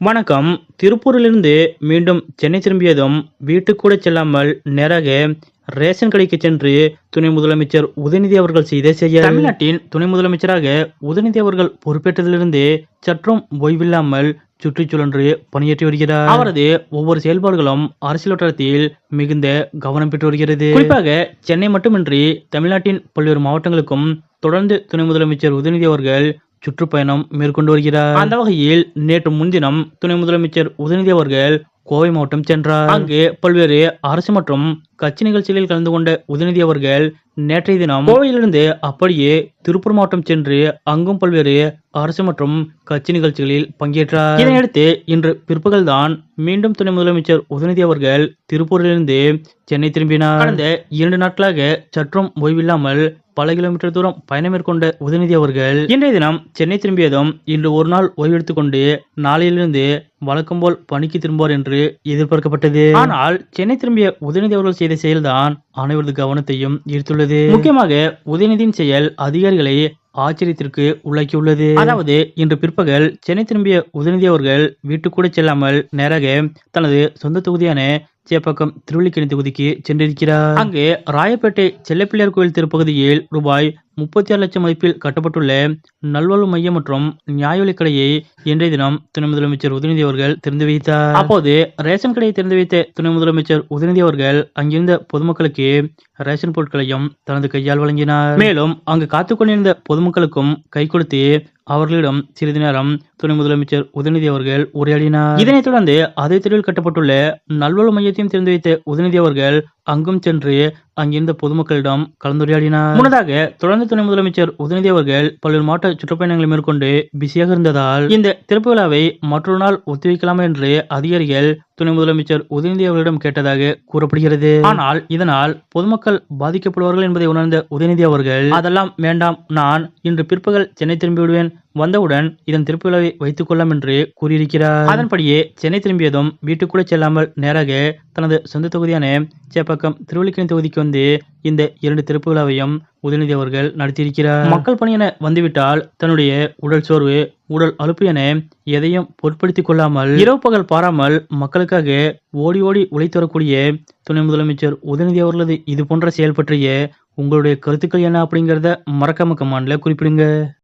வணக்கம். திருப்பூரிலிருந்து மீண்டும் சென்னை திரும்பியதும் வீட்டுக்கூட செல்லாமல் நேராக ரேஷன் கடைக்கு சென்று துணை முதலமைச்சர் உதயநிதி அவர்கள் செய்த செய்ய தமிழ்நாட்டின் துணை முதலமைச்சராக உதயநிதி அவர்கள் பொறுப்பேற்றதிலிருந்து சற்றும் ஓய்வில்லாமல் சுற்றுச்சூழன்று பணியாற்றி வருகிறார். அவரது ஒவ்வொரு செயல்பாடுகளும் அரசியல் வட்டாரத்தில் மிகுந்த கவனம் பெற்று வருகிறது. குறிப்பாக சென்னை மட்டுமின்றி தமிழ்நாட்டின் பல்வேறு மாவட்டங்களுக்கும் தொடர்ந்து துணை முதலமைச்சர் உதயநிதி அவர்கள் சுற்றுப்பயணம் மேற்கொண்டு வருகிறார். அந்த வகையில் நேற்று முன்தினம் துணை முதலமைச்சர் உதயநிதி அவர்கள் கோவை மாவட்டம் சென்றார். அங்கு பல்வேறு அரசு மற்றும் கட்சி நிகழ்ச்சிகளில் கலந்து கொண்ட உதயநிதி அவர்கள் நேற்றைய தினம் கோவையிலிருந்து அப்படியே திருப்பூர் மாவட்டம் சென்று அங்கும் பல்வேறு அரசு மற்றும் கட்சி நிகழ்ச்சிகளில் பங்கேற்றார். இதனையடுத்து இன்று பிற்பகல் தான் மீண்டும் துணை முதலமைச்சர் உதயநிதி அவர்கள் திருப்பூரிலிருந்து சென்னை திரும்பினார். கடந்த இரண்டு நாட்களாக சற்றும் ஓய்வில்லாமல் பல கிலோமீட்டர் தூரம் பயணம் மேற்கொண்ட உதயநிதி அவர்கள் இன்றைய தினம் சென்னை திரும்பியதும் இன்று ஒரு நாள் ஓய்வெடுத்துக் கொண்டு நாளையிலிருந்து வழக்கம் போல் பணிக்கு திரும்புவார் என்று எதிர்பார்க்கப்பட்டது. ஆனால் சென்னை திரும்பிய உதயநிதி அவர்கள் செய்த செயல்தான் அனைவரது கவனத்தையும் ஈர்த்துள்ளது. முக்கியமாக உதயநிதியின் செயல் அதிகாரிகளை ஆச்சரியத்திற்கு உள்ளாக்கியுள்ளது. அதாவது இன்று பிற்பகல் சென்னை திரும்பிய உதயநிதி அவர்கள் வீட்டுக்கு கூட செல்லாமல் நேராக தனது சொந்த தொகுதியான சேப்பாக்கம் திருவள்ளிக்கணி தொகுதிக்கு சென்றிருக்கிறார். அங்கு ராயப்பேட்டை செல்லப்பிள்ளையார் கோயில் திருப்பகுதியில் ரூபாய் முப்பத்தி ஆறு லட்சம் மதிப்பில் கட்டப்பட்டுள்ள நல்வாழ்வு மையம் மற்றும் நியாய விலைக் கடையை இன்றைய தினம் துணை முதலமைச்சர் உதயநிதி அவர்கள் திறந்து வைத்தார். அப்போது ரேஷன் கடையை திறந்து வைத்த துணை முதலமைச்சர் உதயநிதி அவர்கள் அங்கிருந்த பொதுமக்களுக்கு ரேஷன் பொருட்களையும் தனது கையால் வழங்கினார். மேலும் அங்கு காத்துக்கொண்டிருந்த பொதுமக்களுக்கும் கை கொடுத்து அவர்களிடம் சிறிது நேரம் துணை முதலமைச்சர் உதயநிதி அவர்கள் உரையாடினார். இதனைத் தொடர்ந்து அதே தெருவில் கட்டப்பட்டுள்ள நல்வாழ்வு மையத்தையும் திறந்து வைத்த உதயநிதி அவர்கள் அங்கும் சென்று அங்கிருந்த பொதுமக்களிடம் கலந்துரையாடினார். முன்னதாக தொடர்ந்து துணை முதலமைச்சர் உதயநிதி அவர்கள் பல்வேறு மாவட்ட சுற்றுப்பயணங்களை மேற்கொண்டு பிஸியாக இருந்ததால் இந்த திறப்பு விழாவை மற்றொரு நாள் ஒத்திவைக்கலாமா என்று அதிகாரிகள் துணை முதலமைச்சர் உதயநிதி அவர்களிடம் கேட்டதாக கூறப்படுகிறது. ஆனால் இதனால் பொதுமக்கள் பாதிக்கப்படுவார்கள் என்பதை உணர்ந்த உதயநிதி அவர்கள் அதெல்லாம் வேண்டாம் நான் இன்று பிற்பகல் சென்னை திரும்பி விடுவேன் வந்தவுடன் இதன் திறப்பு வைத்துக் கொள்ளலாம் என்று கூறியிருக்கிறார். அதன்படியே சென்னை திரும்பியதும் வீட்டுக்குள்ளே செல்லாமல் நேராக தனது சொந்த தொகுதியான சேப்பாக்கம் திருவள்ளிக்கணி தொகுதிக்கு வந்து இந்த இரண்டு திறப்பு விழாவையும் உதயநிதி அவர்கள் நடத்தியிருக்கிறார். மக்கள் பணி என வந்துவிட்டால் தன்னுடைய உடல் சோர்வு உடல் அலுப்பு என எதையும் பொருட்படுத்திக் கொள்ளாமல் இரவு பகல் பாராமல் மக்களுக்காக ஓடி ஓடி உழைத்து வரக்கூடிய துணை முதலமைச்சர் உதயநிதி அவர்களது இது போன்ற செயல் பற்றிய உங்களுடைய கருத்துக்கள் என்ன அப்படிங்கிறத மறக்காம கமாண்ட்ல குறிப்பிடுங்க.